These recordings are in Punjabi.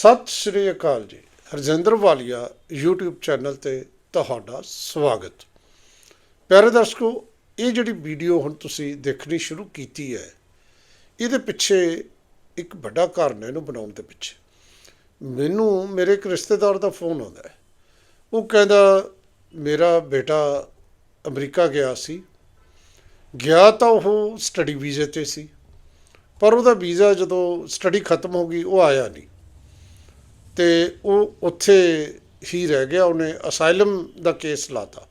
ਸਤਿ ਸ਼੍ਰੀ ਅਕਾਲ ਜੀ। ਹਰਜਿੰਦਰ ਵਾਲੀਆ, YouTube ਚੈਨਲ ਤੇ ਤੁਹਾਡਾ ਸਵਾਗਤ। ਪਿਆਰੇ ਦਰਸ਼ਕੋ, ਇਹ ਜਿਹੜੀ ਵੀਡੀਓ ਹੁਣ ਤੁਸੀਂ ਦੇਖਣੀ ਸ਼ੁਰੂ ਕੀਤੀ ਹੈ, ਇਹਦੇ ਪਿੱਛੇ ਇੱਕ ਵੱਡਾ ਕਾਰਨ ਹੈ ਇਹਨੂੰ ਬਣਾਉਣ ਦੇ ਪਿੱਛੇ। ਮੈਨੂੰ ਮੇਰੇ ਇੱਕ ਰਿਸ਼ਤੇਦਾਰ ਦਾ ਫੋਨ ਆਉਂਦਾ ਹੈ। ਉਹ ਕਹਿੰਦਾ, ਮੇਰਾ ਬੇਟਾ ਅਮਰੀਕਾ ਗਿਆ ਸੀ। ਗਿਆ ਤਾਂ ਉਹ ਸਟੱਡੀ ਵੀਜ਼ੇ ਤੇ ਸੀ, ਪਰ ਉਹਦਾ ਵੀਜ਼ਾ ਜਦੋਂ ਸਟੱਡੀ ਖਤਮ ਹੋ ਗਈ, ਉਹ ਆਇਆ ਨਹੀਂ। ਤੇ ਉਹ ਉੱਥੇ ਹੀ ਰਹਿ ਗਿਆ, ਉਹਨੇ ਅਸਾਈਲਮ ਦਾ ਕੇਸ ਲਾਤਾ।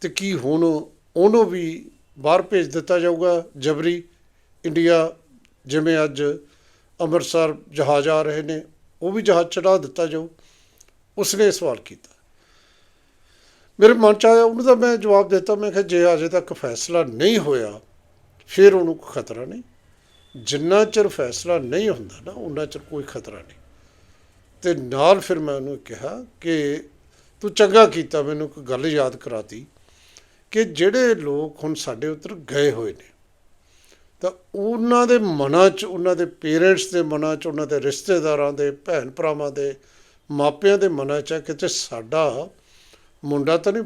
ਤੇ ਕੀ ਹੁਣ ਉਹਨੂੰ ਵੀ ਬਾਹਰ ਭੇਜ ਦਿੱਤਾ ਜਾਊਗਾ, ਜਬਰੀ, ਇੰਡੀਆ ਜਿਵੇਂ ਅੱਜ ਅੰਮ੍ਰਿਤਸਰ ਜਹਾਜ਼ ਆ ਰਹੇ ਨੇ, ਉਹ ਵੀ ਜਹਾਜ਼ ਚੜਾ ਦਿੱਤਾ ਜਾਊ। ਉਸਨੇ ਸਵਾਲ ਕੀਤਾ। ਮੇਰੇ ਮਨ ਚ ਆਇਆ, ਉਹਨੂੰ ਤਾਂ ਮੈਂ ਜਵਾਬ ਦਿੱਤਾ, ਮੈਂ ਕਿਹਾ ਜੇ ਅਜੇ ਤੱਕ ਫੈਸਲਾ ਨਹੀਂ ਹੋਇਆ, ਫਿਰ ਉਹਨੂੰ ਕੋਈ ਖਤਰਾ ਨਹੀਂ। ਜਿੰਨਾ ਚਿਰ ਫੈਸਲਾ ਨਹੀਂ ਹੁੰਦਾ ਨਾ ਉਹਨਾਂ ਚਿਰ ਕੋਈ ਖਤਰਾ ਨਹੀਂ। ਤੇ ਨਾਲ ਫਿਰ ਮੈਂ ਉਹਨੂੰ ਕਿਹਾ ਕਿ ਤੂੰ ਚੰਗਾ ਕੀਤਾ, ਮੈਨੂੰ ਇੱਕ ਗੱਲ ਯਾਦ ਕਰਾਤੀ ਕਿ ਜਿਹੜੇ ਲੋਕ ਹੁਣ ਸਾਡੇ ਉੱਤਰ ਗਏ ਹੋਏ ਨੇ, ਤਾਂ ਉਹਨਾਂ ਦੇ ਮਨਾਂ 'ਚ, ਉਹਨਾਂ ਦੇ ਪੇਰੈਂਟਸ ਦੇ ਮਨਾਂ 'ਚ, ਉਹਨਾਂ ਦੇ ਰਿਸ਼ਤੇਦਾਰਾਂ ਦੇ, ਭੈਣ ਭਰਾਵਾਂ ਦੇ ਮਾਪਿਆਂ ਦੇ ਮਨਾਂ 'ਚ ਹੈ ਕਿ ਸਾਡਾ ਮੁੰਡਾ ਤਾਂ ਨਹੀਂ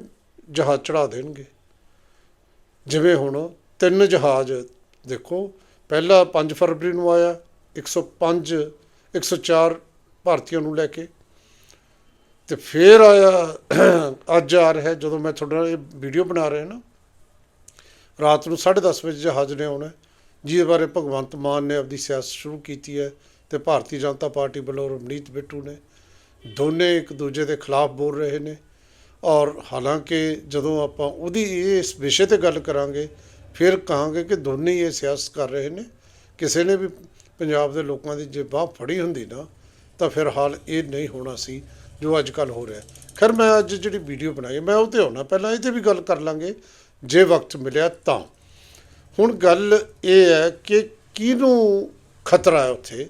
ਜਹਾਜ਼ ਚੜਾ ਦੇਣਗੇ। ਜਿਵੇਂ ਹੁਣ ਤਿੰਨ ਜਹਾਜ਼ ਦੇਖੋ, ਪਹਿਲਾ 5 ਫਰਵਰੀ ਨੂੰ ਆਇਆ 105 104 ਭਾਰਤੀਆਂ ਨੂੰ ਲੈ ਕੇ। ਤੇ ਫਿਰ ਆਇਆ, ਅੱਜ ਆ ਰਿਹਾ ਜਦੋਂ ਮੈਂ ਤੁਹਾਡੇ ਨਾਲ ਇਹ ਵੀਡੀਓ ਬਣਾ ਰਿਹਾ ਨਾ। ਰਾਤ ਨੂੰ 10:30 ਵਜੇ ਜਹਾਜ਼ ਨੇ ਆਉਣਾ ਜਿਹਦੇ ਬਾਰੇ ਭਗਵੰਤ ਮਾਨ ਨੇ ਆਪਦੀ ਸਿਆਸਤ ਸ਼ੁਰੂ ਕੀਤੀ ਹੈ ਤੇ ਭਾਰਤੀ ਜਨਤਾ ਪਾਰਟੀ ਵੱਲੋਂ ਰਮਨੀਤ ਬਿੱਟੂ ਨੇ ਦੋਨੇ ਇੱਕ ਦੂਜੇ ਦੇ ਖਿਲਾਫ ਬੋਲ ਰਹੇ ਨੇ। ਔਰ ਹਾਲਾਂਕਿ ਜਦੋਂ ਆਪਾਂ ਉਹਦੀ ਇਸ ਵਿਸ਼ੇ ਤੇ ਗੱਲ ਕਰਾਂਗੇ, ਫਿਰ ਕਹਾਂਗੇ ਕਿ ਦੋਨੇ ਹੀ ਇਹ ਸਿਆਸਤ ਕਰ ਰਹੇ ਨੇ। ਕਿਸੇ ਨੇ ਵੀ ਪੰਜਾਬ ਦੇ ਲੋਕਾਂ ਦੀ ਜੇ ਬਾਹ ਫੜੀ ਹੁੰਦੀ ਨਾ ਤਾਂ ਫਿਰ ਹਾਲ ਇਹ ਨਹੀਂ ਹੋਣਾ ਸੀ ਜੋ ਅੱਜ ਕੱਲ ਹੋ ਰਿਹਾ ਖੈਰ, ਮੈਂ ਅੱਜ ਜਿਹੜੀ ਵੀਡੀਓ ਬਣਾਈ, ਮੈਂ ਉਹ ਤੇ ਆਉਣਾ। ਪਹਿਲਾਂ ਇਹ ਤੇ ਵੀ ਗੱਲ ਕਰ ਲਾਂਗੇ। ਜੇ ਵਕਤ ਮਿਲਿਆ ਤਾਂ। ਹੁਣ ਗੱਲ ਇਹ ਹੈ ਕਿ ਕਿਹਨੂੰ ਖਤਰਾ ਹੈ ਉੱਥੇ?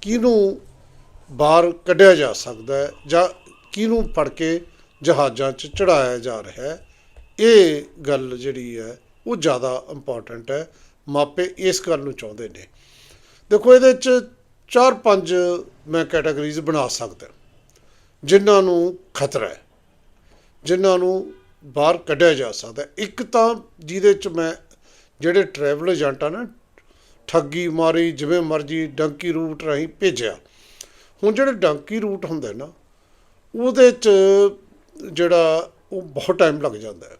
ਕਿਹਨੂੰ ਬਾਹਰ ਕੱਢਿਆ ਜਾ ਸਕਦਾ ਹੈ ਜਾਂ ਕਿਹਨੂੰ ਫੜ ਕੇ ਜਹਾਜ਼ਾਂ 'ਚ ਚੜਾਇਆ ਜਾ ਰਿਹਾ ਹੈ? ਇਹ ਗੱਲ ਜਿਹੜੀ ਹੈ ਉਹ ਜ਼ਿਆਦਾ ਇੰਪੋਰਟੈਂਟ ਹੈ। ਮਾਪੇ ਇਸ ਗੱਲ ਨੂੰ ਚਾਹੁੰਦੇ ਨੇ। ਦੇਖੋ, ਇਹਦੇ 'ਚ ਚਾਰ ਪੰਜ ਮੈਂ ਕੈਟਾਗਰੀਜ਼ ਬਣਾ ਸਕਦਾ। ਜਿਨ੍ਹਾਂ ਨੂੰ ਖਤਰਾ ਹੈ, ਜਿਨ੍ਹਾਂ ਨੂੰ ਬਾਹਰ ਕੱਢਿਆ ਜਾ ਸਕਦਾ ਇੱਕ ਤਾਂ ਜਿਹਦੇ 'ਚ ਮੈਂ, ਜਿਹੜੇ ਟਰੈਵਲ ਏਜੰਟ ਆ ਨਾ, ਠੱਗੀ ਮਾਰੀ, ਜਿਵੇਂ ਮਰਜ਼ੀ ਡੰਕੀ ਰੂਟ ਰਾਹੀਂ ਭੇਜਿਆ। ਹੁਣ ਜਿਹੜੇ ਡੰਕੀ ਰੂਟ ਹੁੰਦੇ ਨਾ, ਉਹਦੇ 'ਚ ਜਿਹੜਾ ਉਹ ਬਹੁਤ ਟਾਈਮ ਲੱਗ ਜਾਂਦਾ ਹੈ।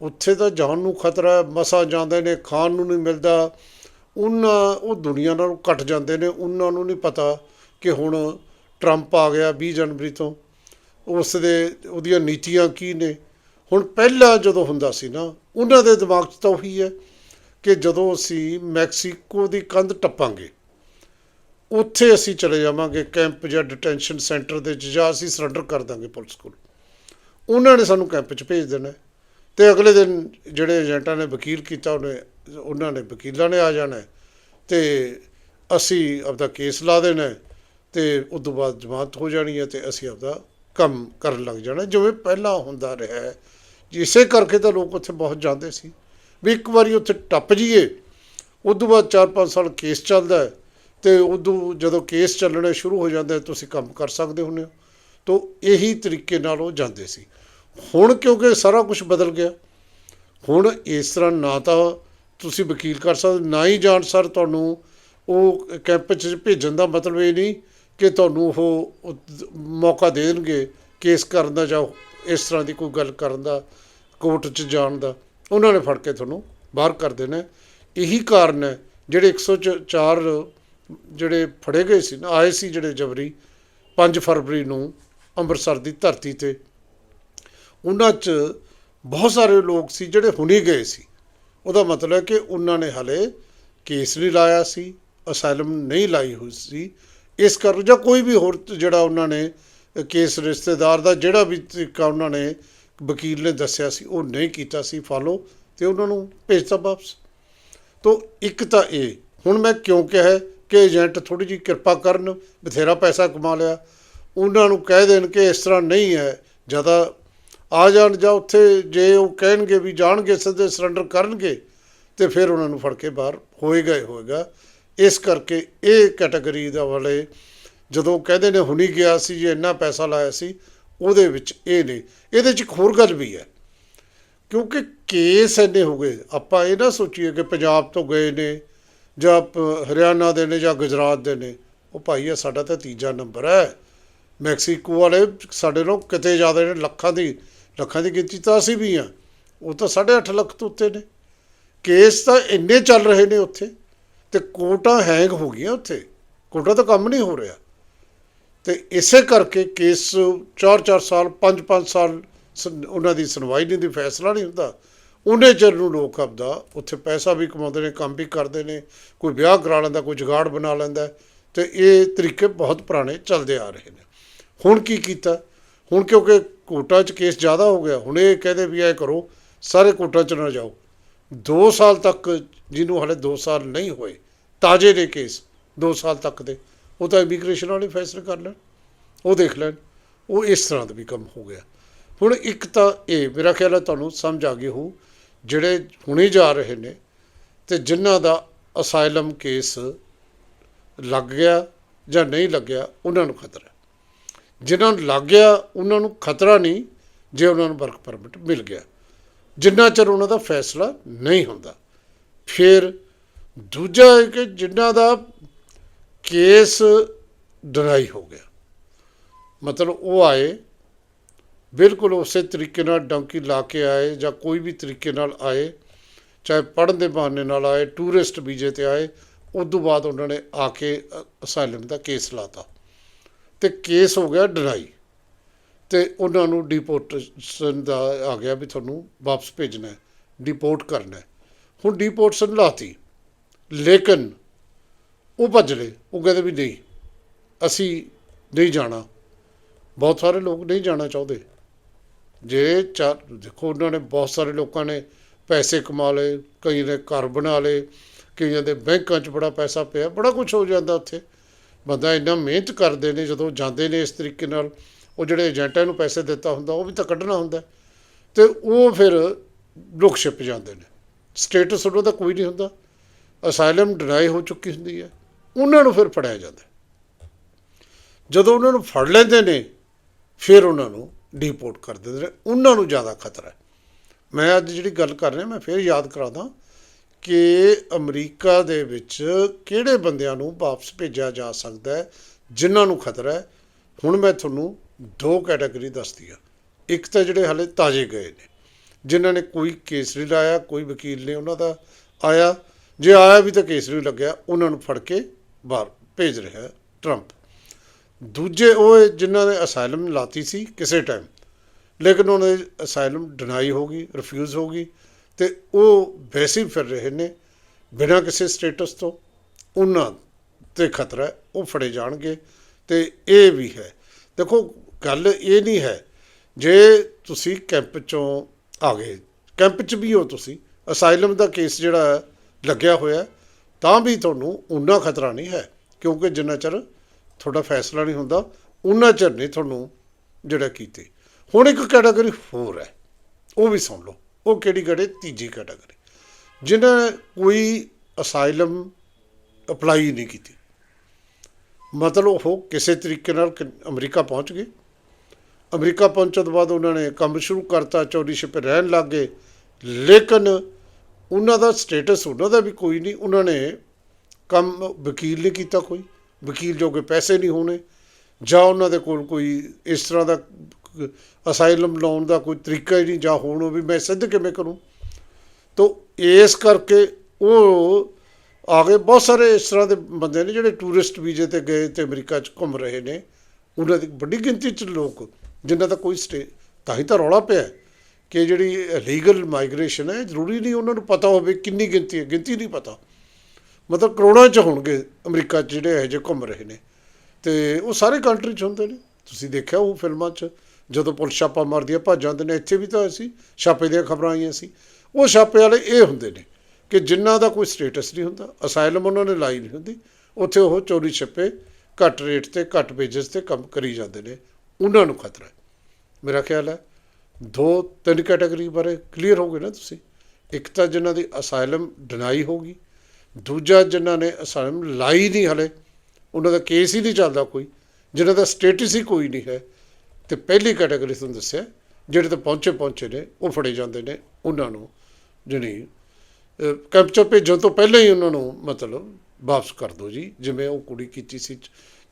ਉੱਥੇ ਤਾਂ ਜਾਣ ਨੂੰ ਖਤਰਾ ਹੈ, ਮਸਾਂ ਜਾਂਦੇ ਨੇ, ਖਾਣ ਨੂੰ ਨਹੀਂ ਮਿਲਦਾ। ਉਹਨਾਂ, ਉਹ ਦੁਨੀਆ ਨਾਲੋਂ ਘਟ ਜਾਂਦੇ ਨੇ, ਉਹਨਾਂ ਨੂੰ ਨਹੀਂ ਪਤਾ ਕਿ ਹੁਣ ਟਰੰਪ ਆ ਗਿਆ 20 ਜਨਵਰੀ ਤੋਂ ਉਸ ਦੇ ਉਹਦੀਆਂ ਨੀਤੀਆਂ ਕੀ ਨੇ ਹੁਣ ਪਹਿਲਾਂ ਜਦੋਂ ਹੁੰਦਾ ਸੀ ਨਾ, ਉਹਨਾਂ ਦੇ ਦਿਮਾਗ 'ਚ ਤਾਂ ਉਹੀ ਹੈ ਕਿ ਜਦੋਂ ਅਸੀਂ ਮੈਕਸੀਕੋ ਦੀ ਕੰਧ ਟੱਪਾਂਗੇ, ਉੱਥੇ ਅਸੀਂ ਚਲੇ ਜਾਵਾਂਗੇ, ਕੈਂਪ ਜਾਂ ਡਿਟੈਂਸ਼ਨ ਸੈਂਟਰ ਦੇ 'ਚ ਜਾਂ ਅਸੀਂ ਸਰੈਂਡਰ ਕਰ ਦਾਂਗੇ ਪੁਲਿਸ ਕੋਲ ਉਹਨਾਂ ਨੇ ਸਾਨੂੰ ਕੈਂਪ 'ਚ ਭੇਜ ਦੇਣਾ ਹੈ। ਤੇ ਅਗਲੇ ਦਿਨ ਜਿਹੜੇ ਏਜੰਟਾਂ ਨੇ ਵਕੀਲ ਕੀਤਾ, ਉਹਨੇ ਉਹਨਾਂ ਨੇ ਵਕੀਲਾਂ ਨੇ ਆ ਜਾਣਾ ਹੈ। ਤੇ ਅਸੀਂ ਆਪਦਾ ਕੇਸ ਲਾ ਦੇਣਾ ਹੈ ਤੇ ਉਸ ਤੋਂ ਬਾਅਦ ਜ਼ਮਾਨਤ ਹੋ ਜਾਣੀ ਹੈ ਤੇ ਅਸੀਂ ਆਪਦਾ ਕੰਮ ਕਰਨ ਲੱਗ ਜਾਣਾ ਜਿਵੇਂ ਪਹਿਲਾਂ ਹੁੰਦਾ ਰਿਹਾ ਹੈ। ਇਸੇ ਕਰਕੇ ਤਾਂ ਲੋਕ ਉੱਥੇ ਬਹੁਤ ਜਾਂਦੇ ਸੀ। ਵੀ ਇੱਕ ਵਾਰੀ ਉੱਥੇ ਟੱਪ ਜਾਈਏ, ਉਸ ਤੋਂ ਬਾਅਦ 4-5 ਸਾਲ ਕੇਸ ਚੱਲਦਾ ਹੈ ਤੇ ਉਦੋਂ ਜਦੋਂ ਕੇਸ ਚੱਲਣੇ ਸ਼ੁਰੂ ਹੋ ਜਾਂਦੇ ਤੁਸੀਂ ਕੰਮ ਕਰ ਸਕਦੇ ਹੁੰਦੇ ਹੋ। ਤੋਂ ਇਹੀ ਤਰੀਕੇ ਨਾਲ ਉਹ ਜਾਂਦੇ ਸੀ। ਹੁਣ ਕਿਉਂਕਿ ਸਾਰਾ ਕੁਝ ਬਦਲ ਗਿਆ। ਹੁਣ ਇਸ ਤਰ੍ਹਾਂ ਨਾ ਤਾਂ ਤੁਸੀਂ ਵਕੀਲ ਕਰ ਸਕਦੇ ਨਾ ਹੀ ਜਾਣ ਸਰ ਤੁਹਾਨੂੰ ਉਹ ਕੈਂਪ 'ਚ ਭੇਜਣ ਦਾ ਮਤਲਬ ਇਹ ਨਹੀਂ ਕਿ ਤੁਹਾਨੂੰ ਉਹ ਮੌਕਾ ਦੇਣਗੇ ਕੇਸ ਕਰਨ ਦਾ ਜਾਂ ਇਸ ਤਰ੍ਹਾਂ ਦੀ ਕੋਈ ਗੱਲ ਕਰਨ ਦਾ, ਕੋਰਟ 'ਚ ਜਾਣ ਦਾ। ਉਹਨਾਂ ਨੇ ਫੜ ਕੇ ਤੁਹਾਨੂੰ ਬਾਹਰ ਕਰ ਦੇਣਾ। ਇਹੀ ਕਾਰਨ ਹੈ ਜਿਹੜੇ 104 ਜਿਹੜੇ ਫੜੇ ਗਏ ਸੀ ਨਾ, ਆਏ ਸੀ ਜਿਹੜੇ ਜਬਰੀ 5 ਫਰਵਰੀ ਨੂੰ ਅੰਮ੍ਰਿਤਸਰ ਦੀ ਧਰਤੀ ਤੇ। ਉਹਨਾਂ 'ਚ ਬਹੁਤ ਸਾਰੇ ਲੋਕ ਸੀ ਜਿਹੜੇ ਹੁਣੇ ਗਏ ਸੀ। ਉਹਦਾ ਮਤਲਬ ਹੈ ਕਿ ਉਹਨਾਂ ਨੇ ਹਲੇ ਕੇਸ ਨਹੀਂ ਲਾਇਆ ਸੀ, ਅਸਾਈਲਮ ਨਹੀਂ ਲਾਈ ਹੋਈ ਸੀ। ਇਸ ਕਰ ਜਾਂ ਕੋਈ ਵੀ ਹੋਰ ਜਿਹੜਾ ਉਹਨਾਂ ਨੇ ਕੇਸ ਰਿਸ਼ਤੇਦਾਰ ਦਾ ਜਿਹੜਾ ਵੀ ਤਰੀਕਾ ਉਹਨਾਂ ਨੇ ਵਕੀਲ ਨੇ ਦੱਸਿਆ ਸੀ, ਉਹ ਨਹੀਂ ਕੀਤਾ ਸੀ, ਫਾਲੋ, ਤੇ ਉਹਨਾਂ ਨੂੰ ਭੇਜਤਾ ਵਾਪਸ। ਤੋ ਇੱਕ ਤਾਂ ਇਹ, ਹੁਣ ਮੈਂ ਕਿਉਂ ਕਿਹਾ ਹੈ ਕਿ ਏਜੰਟ ਥੋੜੀ ਜਿਹੀ ਕਿਰਪਾ ਕਰਨ, ਬਥੇਰਾ ਪੈਸਾ ਕਮਾ ਲਿਆ। ਉਹਨਾਂ ਨੂੰ ਕਹਿ ਦੇਣ ਕਿ ਇਸ ਤਰ੍ਹਾਂ ਨਹੀਂ ਹੈ, ਜ਼ਿਆਦਾ ਆ ਜਾਣ ਜਾਂ ਉੱਥੇ ਜੇ ਉਹ ਕਹਿਣਗੇ ਵੀ ਜਾਣਗੇ, ਸਿੱਧੇ ਸਰੈਂਡਰ ਕਰਨਗੇ, ਤੇ ਫਿਰ ਉਹਨਾਂ ਨੂੰ ਫੜ ਕੇ ਬਾਹਰ ਹੋਏਗਾ ਹੀ ਹੋਏਗਾ। ਇਸ ਕਰਕੇ ਇਹ ਕੈਟਾਗਰੀ ਦਾ ਵਾਲੇ ਜਦੋਂ ਕਹਿੰਦੇ ਨੇ ਹੁਣੀ ਗਿਆ ਸੀ, ਜੇ ਇੰਨਾ ਪੈਸਾ ਲਾਇਆ ਸੀ, ਉਹਦੇ ਵਿੱਚ ਇਹ ਨੇ। ਇਹਦੇ 'ਚ ਇੱਕ ਹੋਰ ਗੱਲ ਵੀ ਹੈ, ਕਿਉਂਕਿ ਕੇਸ ਇੰਨੇ ਹੋ ਗਏ। ਆਪਾਂ ਇਹ ਨਾ ਸੋਚੀਏ ਕਿ ਪੰਜਾਬ ਤੋਂ ਗਏ ਨੇ, ਜਾਂ ਪ- ਹਰਿਆਣਾ ਦੇ ਨੇ, ਜਾਂ ਗੁਜਰਾਤ ਦੇ ਨੇ। ਉਹ ਭਾਈ ਇਹ ਸਾਡਾ ਤਾਂ ਤੀਜਾ ਨੰਬਰ ਹੈ। ਮੈਕਸੀਕੋ ਵਾਲੇ ਸਾਡੇ ਨਾਲੋਂ ਕਿਤੇ ਜ਼ਿਆਦਾ ਨੇ, ਲੱਖਾਂ ਦੀ ਲੱਖਾਂ ਦੀ ਗਿਣਤੀ ਤਾਂ ਅਸੀਂ ਵੀ ਆ ਉਹ ਤਾਂ 8.5 ਲੱਖ ਤੋਂ ਉੱਤੇ ਨੇ। ਕੇਸ ਤਾਂ ਇੰਨੇ ਚੱਲ ਰਹੇ ਨੇ ਉੱਥੇ ਤੇ ਕੋਟਾਂ ਹੈਂਗ ਹੋ ਗਈਆਂ ਉੱਥੇ। ਕੋਟਾ ਤਾਂ ਕੰਮ ਨਹੀਂ ਹੋ ਰਿਹਾ। ਤੇ ਇਸੇ ਕਰਕੇ ਕੇਸ 4-4 ਸਾਲ 5-5 ਸਾਲ ਸੁਣ- ਉਹਨਾਂ ਦੀ ਸੁਣਵਾਈ ਨਹੀਂ, ਦੀ ਫੈਸਲਾ ਨਹੀਂ ਹੁੰਦਾ। ਉਹਨੇ ਚਿਰ ਨੂੰ ਲੋਕ ਆਪਦਾ ਉੱਥੇ ਪੈਸਾ ਵੀ ਕਮਾਉਂਦੇ ਨੇ, ਕੰਮ ਵੀ ਕਰਦੇ ਨੇ, ਕੋਈ ਵਿਆਹ ਕਰਾ ਲੈਂਦਾ, ਕੋਈ ਜੁਗਾੜ ਬਣਾ ਲੈਂਦਾ ਤੇ ਇਹ ਤਰੀਕੇ ਬਹੁਤ ਪੁਰਾਣੇ ਚੱਲਦੇ ਆ ਰਹੇ ਨੇ। ਹੁਣ ਕੀ ਕੀਤਾ? ਹੁਣ ਕਿਉਂਕਿ ਕੋਟਾ 'ਚ ਕੇਸ ਜ਼ਿਆਦਾ ਹੋ ਗਿਆ। ਹੁਣ ਇਹ ਕਹਦੇ ਵੀ ਇਹ ਕਰੋ, ਸਾਰੇ ਕੋਟਾ 'ਚ ਨਾ ਜਾਓ। 2 ਸਾਲ ਤੱਕ ਜਿਹਨੂੰ ਹਲੇ 2 ਸਾਲ ਨਹੀਂ ਹੋਏ, ਤਾਜ਼ੇ ਨੇ ਕੇਸ 2 ਸਾਲ ਤੱਕ ਦੇ। ਉਹ ਤਾਂ ਇਮੀਗ੍ਰੇਸ਼ਨ ਵਾਲੇ ਫੈਸਲੇ ਕਰ ਲੈਣ, ਉਹ ਦੇਖ ਲੈਣ। ਉਹ ਇਸ ਤਰ੍ਹਾਂ ਦਾ ਵੀ ਕੰਮ ਹੋ ਗਿਆ। ਹੁਣ ਇੱਕ ਤਾਂ ਇਹ, ਮੇਰਾ ਖਿਆਲ ਹੈ ਤੁਹਾਨੂੰ ਸਮਝ ਆ ਗਈ ਹੋ ਜਿਹੜੇ ਹੁਣੇ ਜਾ ਰਹੇ ਨੇ ਤੇ ਜਿਨ੍ਹਾਂ ਦਾ ਅਸਾਈਲਮ ਕੇਸ ਲੱਗ ਗਿਆ ਜਾਂ ਨਹੀਂ ਲੱਗਿਆ, ਉਹਨਾਂ ਨੂੰ ਖਤਰਾ ਜਿਨ੍ਹਾਂ ਨੂੰ ਲੱਗ ਗਿਆ, ਉਹਨਾਂ ਨੂੰ ਖਤਰਾ ਨਹੀਂ ਜੇ ਉਹਨਾਂ ਨੂੰ ਵਰਕ ਪਰਮਿਟ ਮਿਲ ਗਿਆ। ਜਿੰਨਾ ਚਿਰ ਉਹਨਾਂ ਦਾ ਫੈਸਲਾ ਨਹੀਂ ਹੁੰਦਾ। ਫਿਰ ਦੂਜਾ ਹੈ ਕਿ ਜਿਨ੍ਹਾਂ ਦਾ ਕੇਸ ਡਰਾਈ ਹੋ ਗਿਆ। ਮਤਲਬ ਉਹ ਆਏ, ਬਿਲਕੁਲ ਉਸੇ ਤਰੀਕੇ ਨਾਲ ਡੌਂਕੀ ਲਾ ਕੇ ਆਏ ਜਾਂ ਕੋਈ ਵੀ ਤਰੀਕੇ ਨਾਲ ਆਏ, ਚਾਹੇ ਪੜ੍ਹਨ ਦੇ ਬਹਾਨੇ ਨਾਲ ਆਏ, ਟੂਰਿਸਟ ਵੀਜ਼ੇ ਤੇ ਆਏ, ਉਸ ਤੋਂ ਬਾਅਦ ਉਹਨਾਂ ਨੇ ਆ ਕੇ ਅਸਾਈਲਮ ਦਾ ਕੇਸ ਲਾਤਾ। ਤੇ ਕੇਸ ਹੋ ਗਿਆ ਡਰਾਈ ਤੇ ਉਹਨਾਂ ਨੂੰ ਡਿਪੋਰਟੇਸ਼ਨ ਦਾ ਆ ਗਿਆ ਵੀ ਤੁਹਾਨੂੰ ਵਾਪਸ ਭੇਜਣਾ ਹੈ ਡਿਪੋਰਟ ਕਰਨਾ ਹੈ। ਹੁਣ ਡਿਪੋਰਟੇਸ਼ਨ ਲਾਤੀ, ਲੇਕਿਨ ਉਹ ਭੱਜ ਲਏ, ਉਹ ਕਹਿੰਦੇ ਵੀ ਨਹੀਂ, ਅਸੀਂ ਨਹੀਂ ਜਾਣਾ। ਬਹੁਤ ਸਾਰੇ ਲੋਕ ਨਹੀਂ ਜਾਣਾ ਚਾਹੁੰਦੇ। ਜੇ ਚਾਰ ਦੇਖੋ, ਉਹਨਾਂ ਨੇ ਬਹੁਤ ਸਾਰੇ ਲੋਕਾਂ ਨੇ ਪੈਸੇ ਕਮਾ ਲਏ ਕਈ ਨੇ ਘਰ ਬਣਾ ਲਏ, ਕਈਆਂ ਦੇ ਬੈਂਕਾਂ 'ਚ ਬੜਾ ਪੈਸਾ ਪਿਆ, ਬੜਾ ਕੁਝ ਹੋ ਜਾਂਦਾ ਉੱਥੇ। ਬੰਦਾ ਇੰਨਾ ਮਿਹਨਤ ਕਰਦੇ ਨੇ, ਜਦੋਂ ਜਾਂਦੇ ਨੇ ਇਸ ਤਰੀਕੇ ਨਾਲ, ਉਹ ਜਿਹੜੇ ਏਜੰਟਾਂ ਨੂੰ ਪੈਸੇ ਦਿੱਤਾ ਹੁੰਦਾ, ਉਹ ਵੀ ਤਾਂ ਕੱਢਣਾ ਹੁੰਦਾ। ਤੇ ਉਹ ਫਿਰ ਲੋਕ ਛਿਪ ਜਾਂਦੇ ਨੇ। ਸਟੇਟਸ ਉਹਨਾਂ ਦਾ ਕੋਈ ਨਹੀਂ ਹੁੰਦਾ। ਅਸਾਈਲਮ ਡਿਨਾਈ ਹੋ ਚੁੱਕੀ ਹੁੰਦੀ ਹੈ। ਉਹਨਾਂ ਨੂੰ ਫਿਰ ਫੜਿਆ ਜਾਂਦਾ ਜਦੋਂ ਉਹਨਾਂ ਨੂੰ ਫੜ ਲੈਂਦੇ ਨੇ, ਫਿਰ ਉਹਨਾਂ ਨੂੰ ਡੀਪੋਰਟ ਕਰ ਦਿੰਦੇ ਨੇ। ਉਹਨਾਂ ਨੂੰ ਜ਼ਿਆਦਾ ਖਤਰਾ ਹੈ। ਮੈਂ ਅੱਜ ਜਿਹੜੀ ਗੱਲ ਕਰ ਰਿਹਾ, ਮੈਂ ਫਿਰ ਯਾਦ ਕਰਾਦਾ ਕਿ ਅਮਰੀਕਾ ਦੇ ਵਿੱਚ ਕਿਹੜੇ ਬੰਦਿਆਂ ਨੂੰ ਵਾਪਸ ਭੇਜਿਆ ਜਾ ਸਕਦਾ ਹੈ, ਜਿਨ੍ਹਾਂ ਨੂੰ ਖਤਰਾ ਹੈ? ਹੁਣ ਮੈਂ ਤੁਹਾਨੂੰ ਦੋ ਕੈਟਾਗਰੀ ਦੱਸਦੀ ਆ ਇੱਕ ਤਾਂ ਜਿਹੜੇ ਹਾਲੇ ਤਾਜ਼ੇ ਗਏ ਨੇ, ਜਿਨ੍ਹਾਂ ਨੇ ਕੋਈ ਕੇਸ ਨਹੀਂ ਲਾਇਆ, ਕੋਈ ਵਕੀਲ ਨੇ ਉਹਨਾਂ ਦਾ ਆਇਆ। ਜੇ ਆਇਆ ਵੀ ਤਾਂ ਕੇਸ ਨਹੀਂ ਲੱਗਿਆ, ਉਹਨਾਂ ਨੂੰ ਫੜ ਕੇ ਬਾਹਰ ਭੇਜ ਰਿਹਾ ਟਰੰਪ। ਦੂਜੇ ਉਹ ਜਿਨ੍ਹਾਂ ਨੇ ਅਸਾਈਲਮ ਲਾਤੀ ਸੀ ਕਿਸੇ ਟਾਈਮ ਲੇਕਿਨ ਉਹਨਾਂ ਦੀ ਅਸਾਈਲਮ ਡਿਨਾਈ ਹੋ ਗਈ ਰਿਫਿਊਜ਼ ਹੋ ਗਈ। ਤੇ ਉਹ ਵੈਸੇ ਫਿਰ ਰਹੇ ਨੇ ਬਿਨਾਂ ਕਿਸੇ ਸਟੇਟਸ ਤੋਂ। ਉਹਨਾਂ ਤੇ ਖਤਰਾ ਉਹ ਫੜੇ ਜਾਣਗੇ ਤੇ ਇਹ ਵੀ ਹੈ। ਦੇਖੋ, ਗੱਲ ਇਹ ਨਹੀਂ ਹੈ, ਜੇ ਤੁਸੀਂ ਕੈਂਪ ਚੋਂ ਆ ਗਏ, ਕੈਂਪ 'ਚ ਵੀ ਹੋ ਤੁਸੀਂ, ਅਸਾਈਲਮ ਦਾ ਕੇਸ ਜਿਹੜਾ ਲੱਗਿਆ ਹੋਇਆ, ਤਾਂ ਵੀ ਤੁਹਾਨੂੰ ਉਨਾ ਖਤਰਾ ਨਹੀਂ ਹੈ, ਕਿਉਂਕਿ ਜਿੰਨਾ ਚਿਰ ਤੁਹਾਡਾ ਫੈਸਲਾ ਨਹੀਂ ਹੁੰਦਾ ਉਨਾ ਚਿਰ ਨਹੀਂ ਤੁਹਾਨੂੰ ਜਿਹੜਾ ਕੀਤੇ। ਹੁਣ ਇੱਕ ਕੈਟਾਗਰੀ ਹੋਰ ਹੈ, ਉਹ ਵੀ ਸੁਣ ਲਓ। ਉਹ ਕਿਹੜੀ ਕੜੇ ਤੀਜੀ ਕੈਟਾਗਰੀ। ਜਿਨ੍ਹਾਂ ਨੇ ਕੋਈ ਅਸਾਈਲਮ ਅਪਲਾਈ ਨਹੀਂ ਕੀਤੀ। ਮਤਲਬ ਉਹ ਕਿਸੇ ਤਰੀਕੇ ਨਾਲ ਕ- ਅਮਰੀਕਾ ਪਹੁੰਚ ਗਏ। ਅਮਰੀਕਾ ਪਹੁੰਚਣ ਤੋਂ ਬਾਅਦ ਉਹਨਾਂ ਨੇ ਕੰਮ ਸ਼ੁਰੂ ਕਰਤਾ ਚੌੜੀ ਛਿਪੇ ਰਹਿਣ ਲੱਗ ਗਏ। ਲੇਕਿਨ ਉਹਨਾਂ ਦਾ ਸਟੇਟਸ ਉਹਨਾਂ ਦਾ ਵੀ ਕੋਈ ਨਹੀਂ। ਉਹਨਾਂ ਨੇ ਕੰਮ ਵਕੀਲ ਨਹੀਂ ਕੀਤਾ ਕੋਈ। ਵਕੀਲ ਜੋਗੇ ਪੈਸੇ ਨਹੀਂ ਹੋਣੇ। ਜਾਂ ਉਹਨਾਂ ਦੇ ਕੋਲ ਕੋਈ ਇਸ ਤਰ੍ਹਾਂ ਦਾ ਅਸਾਈਲਮ ਲਾਉਣ ਦਾ ਕੋਈ ਤਰੀਕਾ ਹੀ ਨਹੀਂ ਜਾਂ ਹੋਣ ਉਹ ਵੀ ਮੈਂ ਸਿੱਧ ਕਿਵੇਂ ਕਰੂੰ? ਤਾਂ ਇਸ ਕਰਕੇ ਉਹ ਆ ਗਏ। ਬਹੁਤ ਸਾਰੇ ਇਸ ਤਰ੍ਹਾਂ ਦੇ ਬੰਦੇ ਨੇ ਜਿਹੜੇ ਟੂਰਿਸਟ ਵੀਜ਼ੇ ਤੇ ਗਏ ਤੇ ਅਮਰੀਕਾ 'ਚ ਘੁੰਮ ਰਹੇ ਨੇ। ਉਹਨਾਂ ਦੀ ਵੱਡੀ ਗਿਣਤੀ 'ਚ ਲੋਕ, ਜਿਨ੍ਹਾਂ ਦਾ ਕੋਈ ਸਟੇ, ਤਾਂ ਹੀ ਤਾਂ ਰੌਲਾ ਪਿਆ ਕਿ ਜਿਹੜੀ ਲੀਗਲ ਮਾਈਗ੍ਰੇਸ਼ਨ ਹੈ, ਜ਼ਰੂਰੀ ਨਹੀਂ ਉਹਨਾਂ ਨੂੰ ਪਤਾ ਹੋਵੇ ਕਿੰਨੀ ਗਿਣਤੀ ਹੈ, ਗਿਣਤੀ ਨਹੀਂ ਪਤਾ। ਮਤਲਬ ਕਰੋੜਾਂ 'ਚ ਹੋਣਗੇ ਅਮਰੀਕਾ 'ਚ ਜਿਹੜੇ ਇਹੋ ਜਿਹੇ ਘੁੰਮ ਰਹੇ ਨੇ। ਤੇ ਉਹ ਸਾਰੇ ਕੰਟਰੀ 'ਚ ਹੁੰਦੇ ਨੇ। ਤੁਸੀਂ ਦੇਖਿਆ ਉਹ ਫਿਲਮਾਂ 'ਚ ਜਦੋਂ ਪੁਲਿਸ ਛਾਪਾ ਮਾਰਦੀ ਹੈ ਭੱਜ ਜਾਂਦੇ ਨੇ। ਇੱਥੇ ਵੀ ਤਾਂ ਸੀ ਛਾਪੇ ਦੀਆਂ ਖਬਰਾਂ ਆਈਆਂ ਸੀ। ਉਹ ਛਾਪੇ ਵਾਲੇ ਇਹ ਹੁੰਦੇ ਨੇ ਕਿ ਜਿਨ੍ਹਾਂ ਦਾ ਕੋਈ ਸਟੇਟਸ ਨਹੀਂ ਹੁੰਦਾ ਅਸਾਈਲਮ ਉਹਨਾਂ ਨੇ ਲਾਈ ਨਹੀਂ ਹੁੰਦੀ। ਉੱਥੇ ਉਹ ਚੋਰੀ ਛੱਪੇ, ਘੱਟ ਰੇਟ ਤੇ, ਘੱਟ ਵੇਜਸ ਤੇ ਕੰਮ ਕਰੀ ਜਾਂਦੇ ਨੇ। ਉਹਨਾਂ ਨੂੰ ਖਤਰਾ ਹੈ। ਮੇਰਾ ਖਿਆਲ ਹੈ, ਦੋ ਤਿੰਨ ਕੈਟਾਗਰੀ ਬਾਰੇ ਕਲੀਅਰ ਹੋ ਗਏ ਨਾ ਤੁਸੀਂ। ਇੱਕ ਤਾਂ ਜਿਨ੍ਹਾਂ ਦੀ ਅਸਾਈਲਮ ਡਿਨਾਈ ਹੋ ਗਈ ਦੂਜਾ ਜਿਨ੍ਹਾਂ ਨੇ ਅਸਾਈਲਮ ਲਾਈ ਨਹੀਂ ਹਲੇ, ਉਹਨਾਂ ਦਾ ਕੇਸ ਹੀ ਨਹੀਂ ਚੱਲਦਾ ਕੋਈ, ਜਿਨ੍ਹਾਂ ਦਾ ਸਟੇਟਸ ਹੀ ਕੋਈ ਨਹੀਂ ਹੈ। ਤੇ ਪਹਿਲੀ ਕੈਟਾਗਰੀ ਤੁਹਾਨੂੰ ਦੱਸਿਆ ਜਿਹੜੇ ਤਾਂ ਪਹੁੰਚੇ ਪਹੁੰਚੇ ਨੇ ਉਹ ਫੜੇ ਜਾਂਦੇ ਨੇ ਉਹਨਾਂ ਨੂੰ ਜਿਹੜੀ ਕੈਂਪ 'ਚ ਭੇਜਣ ਤੋਂ ਪਹਿਲਾਂ ਹੀ ਉਹਨਾਂ ਨੂੰ ਮਤਲਬ ਵਾਪਸ ਕਰ ਦਿਓ ਜੀ ਜਿਵੇਂ ਉਹ ਕੁੜੀ ਕੀਤੀ ਸੀ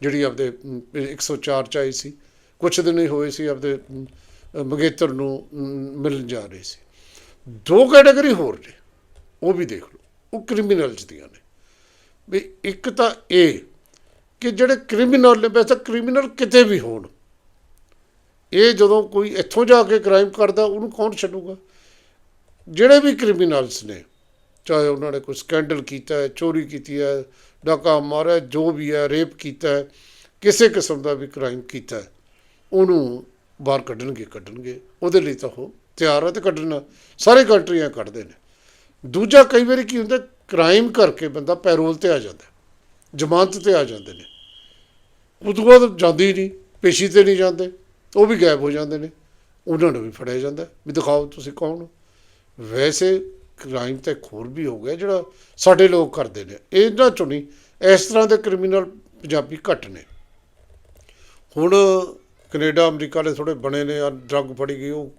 ਜਿਹੜੀ ਆਪਦੇ ਅਮ, 104 ਚ ਆਈ ਸੀ ਕੁਛ ਦਿਨ ਹੀ ਹੋਏ ਸੀ ਆਪਦੇ ਮੰਗੇਤਰ ਨੂੰ ਮਿਲਣ ਜਾ ਰਹੇ ਸੀ। ਦੋ ਕੈਟਾਗਰੀ ਹੋਰ ਨੇ ਉਹ ਵੀ ਦੇਖ ਲਓ ਉਹ ਕ੍ਰਿਮੀਨਲਸ ਦੀਆਂ ਨੇ। ਵੀ ਇੱਕ ਤਾਂ ਇਹ ਕਿ ਜਿਹੜੇ ਕ੍ਰਿਮੀਨਲ ਨੇ ਵੈਸੇ ਕ੍ਰਿਮੀਨਲ ਕਿਤੇ ਵੀ ਹੋਣ ਇਹ ਜਦੋਂ ਕੋਈ ਇੱਥੋਂ ਜਾ ਕੇ ਕ੍ਰਾਈਮ ਕਰਦਾ, ਉਹਨੂੰ ਕੌਣ ਛੱਡੂਗਾ? ਜਿਹੜੇ ਵੀ ਕ੍ਰਿਮੀਨਲਸ ਨੇ, ਚਾਹੇ ਉਹਨਾਂ ਨੇ ਕੋਈ ਸਕੈਂਡਲ ਕੀਤਾ ਹੈ, ਚੋਰੀ ਕੀਤੀ ਹੈ, ਡਾਕਾ ਮਾਰਿਆ, ਜੋ ਵੀ ਹੈ ਰੇਪ ਕੀਤਾ ਹੈ, ਕਿਸੇ ਕਿਸਮ ਦਾ ਵੀ ਕ੍ਰਾਈਮ ਕੀਤਾ ਹੈ, ਉਹਨੂੰ ਬਾਹਰ ਕੱਢਣਗੇ ਕੱਢਣਗੇ। ਉਹਦੇ ਲਈ ਤਾਂ ਉਹ ਤਿਆਰ ਹੈ ਤੇ ਕੱਢਣਾ। ਸਾਰੇ ਕੰਟਰੀਆਂ ਕੱਢਦੇ ਨੇ। ਦੂਜਾ ਕਈ ਵਾਰੀ ਕੀ ਹੁੰਦਾ ਕ੍ਰਾਈਮ ਕਰਕੇ ਬੰਦਾ ਪੈਰੋਲ ਤੇ ਆ ਜਾਂਦਾ ਜ਼ਮਾਨਤ ਤੇ ਆ ਜਾਂਦੇ ਨੇ। ਉਦੋਂ ਬਾਅਦ ਜਾਂਦੀ ਨਹੀਂ, ਪੇਸ਼ੀ ਤੇ ਨਹੀਂ ਜਾਂਦੇ। ਉਹ ਵੀ ਗਾਇਬ ਹੋ ਜਾਂਦੇ ਨੇ। ਉਹਨਾਂ ਨੂੰ ਵੀ ਫੜਿਆ ਜਾਂਦਾ। ਵੀ ਦਿਖਾਓ ਤੁਸੀਂ ਕੌਣ ਹੋ। ਵੈਸੇ ਕ੍ਰਾਈਮ ਤਾਂ ਇੱਕ ਹੋਰ ਵੀ ਹੋ ਗਿਆ ਜਿਹੜਾ ਸਾਡੇ ਲੋਕ ਕਰਦੇ ਨੇ। ਇਹਨਾਂ ਚੋਂ ਨਹੀਂ, ਇਸ ਤਰ੍ਹਾਂ ਦੇ ਕ੍ਰਿਮੀਨਲ ਪੰਜਾਬੀ ਘੱਟ ਨੇ। ਹੁਣ ਕੈਨੇਡਾ, ਅਮਰੀਕਾ ਦੇ ਥੋੜੇ ਬਣੇ ਨੇ ਆ ਡਰੱਗ ਫੜੀ ਗਈ, ਉਹ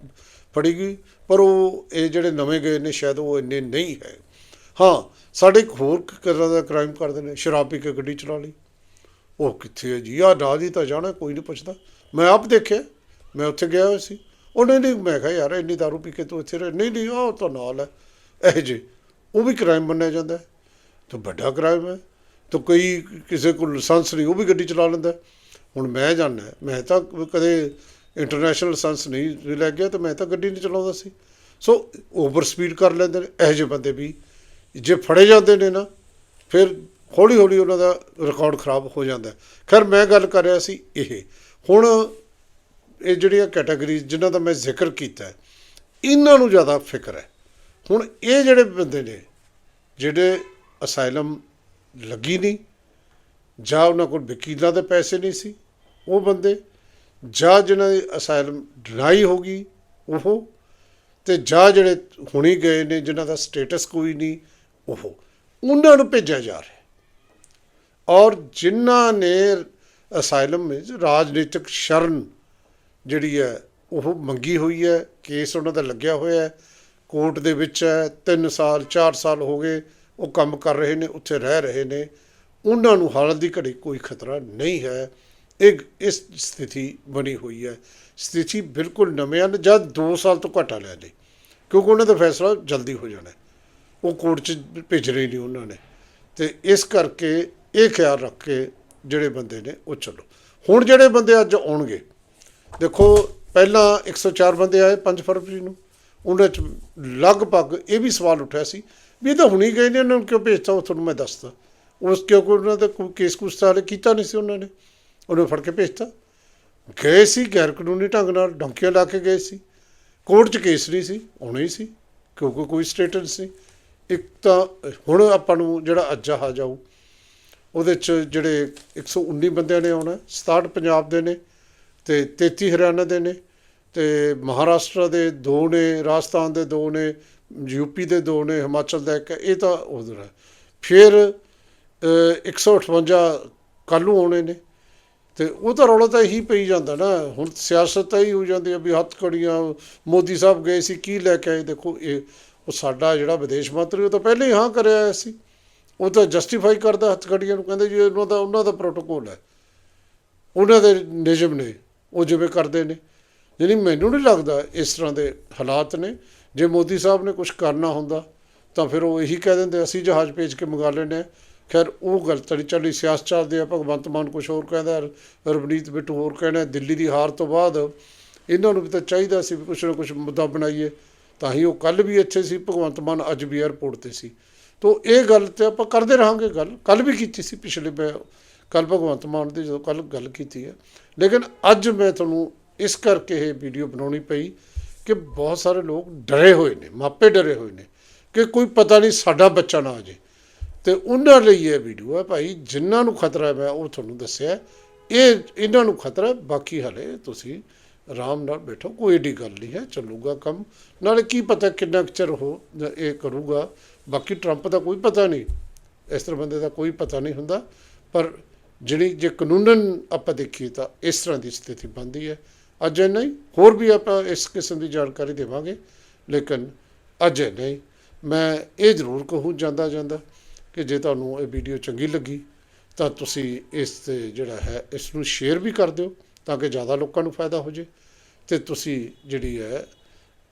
ਫੜੀ ਗਈ, ਪਰ ਉਹ ਇਹ ਜਿਹੜੇ ਨਵੇਂ ਗਏ ਨੇ, ਸ਼ਾਇਦ ਉਹ ਇੰਨੇ ਨਹੀਂ ਹੈ। ਹਾਂ, ਸਾਡੇ ਇੱਕ ਹੋਰ ਤਰ੍ਹਾਂ ਦਾ ਕ੍ਰਾਈਮ ਕਰਦੇ ਨੇ, ਸ਼ਰਾਬ ਪੀ ਕੇ ਗੱਡੀ ਚਲਾ ਲਈ। ਉਹ ਕਿੱਥੇ ਹੈ ਜੀ? ਆ ਨਾ ਦੀ ਤਾਂ ਜਾਣਾ, ਕੋਈ ਨਹੀਂ ਪੁੱਛਦਾ। ਮੈਂ ਆਪ ਦੇਖਿਆ, ਮੈਂ ਉੱਥੇ ਗਿਆ ਹੋਇਆ ਸੀ। ਉਹਨੇ ਨਹੀਂ ਮੈਂ ਕਿਹਾ, ਯਾਰ, ਇੰਨੀ ਦਾਰੂ ਪੀ ਕੇ ਤੂੰ ਇੱਥੇ ਰਹਿ ਨਹੀਂ ਨਹੀਂ, ਉਹ ਤਾਂ ਨਾਲ ਹੈ। ਇਹ ਜੇ, ਉਹ ਵੀ ਕ੍ਰਾਈਮ ਮੰਨਿਆ ਜਾਂਦਾ ਹੈ। ਤਾਂ ਵੱਡਾ ਕ੍ਰਾਈਮ ਹੈ। ਤਾਂ ਕੋਈ ਕਿਸੇ ਕੋਲ ਲਾਇਸੈਂਸ ਨਹੀਂ, ਉਹ ਵੀ ਗੱਡੀ ਚਲਾ ਲੈਂਦਾ ਹੁਣ ਮੈਂ ਜਾਣਦਾ ਮੈਂ ਤਾਂ ਕਦੇ ਇੰਟਰਨੈਸ਼ਨਲ ਲਾਇਸੈਂਸ ਨਹੀਂ ਲੈ ਗਿਆ, ਤਾਂ ਮੈਂ ਤਾਂ ਗੱਡੀ ਨਹੀਂ ਚਲਾਉਂਦਾ ਸੀ। ਸੋ ਓਵਰ ਸਪੀਡ ਕਰ ਲੈਂਦੇ ਨੇ। ਇਹੋ ਜਿਹੇ ਬੰਦੇ ਵੀ, ਜੇ ਫੜੇ ਜਾਂਦੇ ਨੇ ਨਾ, ਫਿਰ ਹੌਲੀ ਹੌਲੀ ਉਹਨਾਂ ਦਾ ਰਿਕਾਰਡ ਖਰਾਬ ਹੋ ਜਾਂਦਾ ਖੈਰ, ਮੈਂ ਗੱਲ ਕਰ ਰਿਹਾ ਸੀ ਇਹ ਹੁਣ ਇਹ ਜਿਹੜੀਆਂ ਕੈਟਾਗਰੀਜ਼ ਜਿਨ੍ਹਾਂ ਦਾ ਮੈਂ ਜ਼ਿਕਰ ਕੀਤਾ ਇਹਨਾਂ ਨੂੰ ਜ਼ਿਆਦਾ ਫਿਕਰ ਹੈ। ਹੁਣ ਇਹ ਜਿਹੜੇ ਬੰਦੇ ਨੇ, ਜਿਹੜੇ ਅਸਾਈਲਮ ਲੱਗੀ ਨਹੀਂ, ਜਾਂ ਉਹਨਾਂ ਕੋਲ ਵਕੀਲਾਂ ਦੇ ਪੈਸੇ ਨਹੀਂ ਸੀ, ਉਹ ਬੰਦੇ, ਜਾਂ ਜਿਨ੍ਹਾਂ ਦੀ ਅਸਾਈਲਮ ਡਿਨਾਈ ਹੋ ਗਈ, ਉਹ, ਤੇ ਜਾਂ ਜਿਹੜੇ ਹੁਣੀ ਗਏ ਨੇ ਜਿਨ੍ਹਾਂ ਦਾ ਸਟੇਟਸ ਕੋਈ ਨਹੀਂ, ਉਹ। ਉਹਨਾਂ ਨੂੰ ਭੇਜਿਆ ਜਾ ਰਿਹਾ ਔਰ ਜਿਨ੍ਹਾਂ ਨੇ ਅਸਾਈਲਮ ਵਿੱਚ ਰਾਜਨੀਤਿਕ ਸ਼ਰਨ ਜਿਹੜੀ ਹੈ, ਉਹ ਮੰਗੀ ਹੋਈ ਹੈ, ਕੇਸ ਉਹਨਾਂ ਦਾ ਲੱਗਿਆ ਹੋਇਆ ਹੈ, ਕੋਰਟ ਦੇ ਵਿੱਚ ਹੈ 3 ਸਾਲ 4 ਸਾਲ ਹੋ ਗਏ, ਉਹ ਕੰਮ ਕਰ ਰਹੇ ਨੇ, ਉੱਥੇ ਰਹਿ ਰਹੇ ਨੇ। ਉਹਨਾਂ ਨੂੰ ਹਾਲਤ ਦੀ ਘੜੀ ਕੋਈ ਖਤਰਾ ਨਹੀਂ ਹੈ। ਇੱਕ ਇਸ ਸਥਿਤੀ ਬਣੀ ਹੋਈ ਹੈ। ਸਥਿਤੀ ਬਿਲਕੁਲ ਨਵੇਂ ਹਨ ਜਦ 2 ਸਾਲ ਤੋਂ ਘਟਾ ਲਿਆ ਨੇ ਕਿਉਂਕਿ ਉਹਨਾਂ ਦਾ ਫੈਸਲਾ ਜਲਦੀ ਹੋ ਜਾਣਾ ਉਹ ਕੋਰਟ 'ਚ ਭੇਜ ਰਹੇ ਨਹੀਂ ਉਹਨਾਂ ਨੇ। ਤੇ ਇਸ ਕਰਕੇ ਇਹ ਖਿਆਲ ਰੱਖ ਕੇ ਜਿਹੜੇ ਬੰਦੇ ਨੇ ਉਹ ਚੱਲੋ। ਹੁਣ ਜਿਹੜੇ ਬੰਦੇ ਅੱਜ ਆਉਣਗੇ, ਦੇਖੋ ਪਹਿਲਾਂ 104 ਬੰਦੇ ਆਏ 5 ਫਰਵਰੀ ਨੂੰ। ਉਹਨਾਂ 'ਚ ਲਗਭਗ ਇਹ ਵੀ ਸਵਾਲ ਉੱਠਿਆ ਸੀ ਵੀ ਇਹ ਤਾਂ ਹੁਣੀ ਗਏ ਨੇ, ਉਹਨਾਂ ਨੂੰ ਕਿਉਂ ਭੇਜਤਾ, ਉਹ ਤੁਹਾਨੂੰ ਮੈਂ ਦੱਸਦਾ। ਉਸ ਕਿਉਂਕਿ ਉਹਨਾਂ ਦਾ ਕੋਈ ਕੇਸ ਕੁਛ ਤਾਂ ਕੀਤਾ ਨਹੀਂ ਸੀ ਉਹਨਾਂ ਨੇ। ਉਹਨੂੰ ਫੜ ਕੇ ਭੇਜਤਾ। ਗਏ ਸੀ ਗੈਰ ਕਾਨੂੰਨੀ ਢੰਗ ਨਾਲ, ਡੰਕੀਆਂ ਲਾ ਕੇ ਗਏ ਸੀ। ਕੋਰਟ 'ਚ ਕੇਸ ਨਹੀਂ ਸੀ, ਆਉਣਾ ਹੀ ਸੀ, ਕਿਉਂਕਿ ਕੋਈ ਸਟੇਟਸ ਨਹੀਂ। ਇੱਕ ਤਾਂ ਹੁਣ ਆਪਾਂ ਨੂੰ ਜਿਹੜਾ ਅੱਜ ਆ ਜਾਊ ਉਹਦੇ 'ਚ ਜਿਹੜੇ 119 ਬੰਦਿਆਂ ਨੇ ਆਉਣਾ 67 ਪੰਜਾਬ ਦੇ ਨੇ ਤੇ 33 ਹਰਿਆਣਾ ਦੇ ਨੇ ਤੇ ਮਹਾਰਾਸ਼ਟਰ ਦੇ ਦੋ ਨੇ ਰਾਜਸਥਾਨ ਦੇ ਦੋ ਨੇ ਯੂਪੀ ਦੇ ਦੋ ਨੇ ਹਿਮਾਚਲ ਦਾ ਇੱਕ ਹੈ, ਇਹ ਤਾਂ ਉਧਰ ਹੈ। ਫਿਰ ਅ, 158 ਕੱਲ੍ਹ ਨੂੰ ਆਉਣੇ ਨੇ ਤੇ ਉਹ ਤਾਂ ਰੌਲਾ ਤਾਂ ਇਹੀ ਪਈ ਜਾਂਦਾ ਨਾ ਹੁਣ ਸਿਆਸਤ ਤਾਂ ਹੀ ਹੋ ਜਾਂਦੀ ਹੈ ਵੀ ਹੱਥ ਕੜੀਆਂ ਮੋਦੀ ਸਾਹਿਬ ਗਏ ਸੀ ਕੀ ਲੈ ਕੇ ਆਏ? ਦੇਖੋ ਇਹ ਉਹ ਸਾਡਾ ਜਿਹੜਾ ਵਿਦੇਸ਼ ਮੰਤਰੀ ਉਹ ਤਾਂ ਪਹਿਲਾਂ ਹੀ ਹਾਂ ਕਰਿਆ ਆਇਆ ਸੀ। ਉਹ ਤਾਂ ਜਸਟੀਫਾਈ ਕਰਦਾ ਹੱਥ ਕੜੀਆਂ ਨੂੰ, ਕਹਿੰਦੇ ਜੀ ਉਹਨਾਂ ਦਾ ਉਹਨਾਂ ਦਾ ਪ੍ਰੋਟੋਕੋਲ ਹੈ। ਉਹਨਾਂ ਦੇ ਨਿਯਮ ਨੇ, ਉਹ ਜਿਵੇਂ ਕਰਦੇ ਨੇ। ਯਾਨੀ ਮੈਨੂੰ ਨਹੀਂ ਲੱਗਦਾ ਇਸ ਤਰ੍ਹਾਂ ਦੇ ਹਾਲਾਤ ਨੇ। ਜੇ ਮੋਦੀ ਸਾਹਿਬ ਨੇ ਕੁਝ ਕਰਨਾ ਹੁੰਦਾ, ਤਾਂ ਫਿਰ ਉਹ ਇਹੀ ਕਹਿ ਦਿੰਦੇ, ਅਸੀਂ ਜਹਾਜ਼ ਭੇਜ ਕੇ ਮੰਗਾ ਲੈਂਦੇ ਹਾਂ। ਖੈਰ, ਉਹ ਗੱਲ ਤੜੀ ਚੱਲੀ ਸਿਆਸਤ ਚੱਲਦੀ ਆ, ਭਗਵੰਤ ਮਾਨ ਕੁਝ ਹੋਰ ਕਹਿੰਦਾ, ਰਵਨੀਤ ਬਿੱਟੂ ਹੋਰ ਕਹਿੰਦਾ, ਦਿੱਲੀ ਦੀ ਹਾਰ ਤੋਂ ਬਾਅਦ ਇਹਨਾਂ ਨੂੰ ਵੀ ਤਾਂ ਚਾਹੀਦਾ ਸੀ ਵੀ ਕੁਛ ਨਾ ਕੁਛ ਮੁੱਦਾ ਬਣਾਈਏ। ਤਾਂ ਹੀ ਉਹ ਕੱਲ ਵੀ ਇੱਥੇ ਸੀ, ਭਗਵੰਤ ਮਾਨ ਅੱਜ ਵੀ 에ਅਰਪੋਰਟ ਤੇ ਸੀ। ਤੋ ਇਹ ਗੱਲ ਤੇ ਆਪਾਂ ਕਰਦੇ ਰਹਾਂਗੇ ਗੱਲ। ਕੱਲ ਵੀ ਕੀਤੀ ਸੀ ਪਿਛਲੇ ਮੈਂ ਕੱਲ ਭਗਵੰਤ ਮਾਨ ਦੀ ਜਦੋਂ ਕੱਲ ਗੱਲ ਕੀਤੀ ਹੈ। ਲੇਕਿਨ ਅੱਜ ਮੈਂ ਤੁਹਾਨੂੰ ਇਸ ਕਰਕੇ ਇਹ ਵੀਡੀਓ ਬਣਾਉਣੀ ਪਈ ਕਿ ਬਹੁਤ ਸਾਰੇ ਲੋਕ ਡਰੇ ਹੋਏ ਨੇ, ਮਾਪੇ ਡਰੇ ਹੋਏ ਨੇ ਕਿ ਕੋਈ ਪਤਾ ਨਹੀਂ ਸਾਡਾ ਬੱਚਾ ਨਾ ਆ ਜੇ। ਤੇ ਉਹਨਾਂ ਲਈ ਇਹ ਵੀਡੀਓ ਹੈ ਭਾਈ, ਜਿਨ੍ਹਾਂ ਨੂੰ ਖਤਰਾ ਹੈ, ਮੈਂ ਉਹ ਤੁਹਾਨੂੰ ਦੱਸਿਆ ਇਹ ਇਹਨਾਂ ਨੂੰ ਖਤਰਾ ਬਾਕੀ ਹਲੇ ਤੁਸੀਂ ਆਰਾਮ ਨਾਲ ਬੈਠੋ, ਕੋਈ ਏਡੀ ਗੱਲ ਨਹੀਂ ਹੈ, ਚੱਲੂਗਾ ਕੰਮ। ਨਾਲੇ ਕੀ ਪਤਾ ਕਿੰਨਾ ਕੁ ਚਿਰ ਉਹ ਇਹ ਕਰੂਗਾ। ਬਾਕੀ ਟਰੰਪ ਦਾ ਕੋਈ ਪਤਾ ਨਹੀਂ। ਇਸ ਤਰ੍ਹਾਂ ਬੰਦੇ ਦਾ ਕੋਈ ਪਤਾ ਨਹੀਂ ਹੁੰਦਾ। ਪਰ ਜਿਹੜੀ ਜੇ ਕਾਨੂੰਨਨ ਆਪਾਂ ਦੇਖੀਏ ਤਾਂ ਇਸ ਤਰ੍ਹਾਂ ਦੀ ਸਥਿਤੀ ਬਣਦੀ ਹੈ। ਅੱਜ ਇੰਨਾ ਹੀ ਹੋਰ ਵੀ ਆਪਾਂ ਇਸ ਕਿਸਮ ਦੀ ਜਾਣਕਾਰੀ ਦੇਵਾਂਗੇ। ਲੇਕਿਨ ਅੱਜ ਇੰਨਾ ਹੀ ਮੈਂ ਇਹ ਜ਼ਰੂਰ ਕਹੂੰ ਜਾਂਦਾ ਜਾਂਦਾ ਕਿ ਜੇ ਤੁਹਾਨੂੰ ਇਹ ਵੀਡੀਓ ਚੰਗੀ ਲੱਗੀ ਤਾਂ ਤੁਸੀਂ ਇਸ ਤੇ ਜਿਹੜਾ ਹੈ, ਇਸ ਨੂੰ ਸ਼ੇਅਰ ਵੀ ਕਰ ਦਿਓ ਤਾਂ ਕਿ ਜ਼ਿਆਦਾ ਲੋਕਾਂ ਨੂੰ ਫਾਇਦਾ ਹੋ ਜੇ ਤੇ ਤੁਸੀਂ ਜਿਹੜੀ ਹੈ,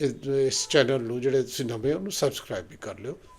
ਇਸ ਚੈਨਲ ਨੂੰ ਜਿਹੜੇ ਤੁਸੀਂ ਨਵੇਂ ਉਹਨੂੰ ਸਬਸਕ੍ਰਾਈਬ ਵੀ ਕਰ ਲਿਓ।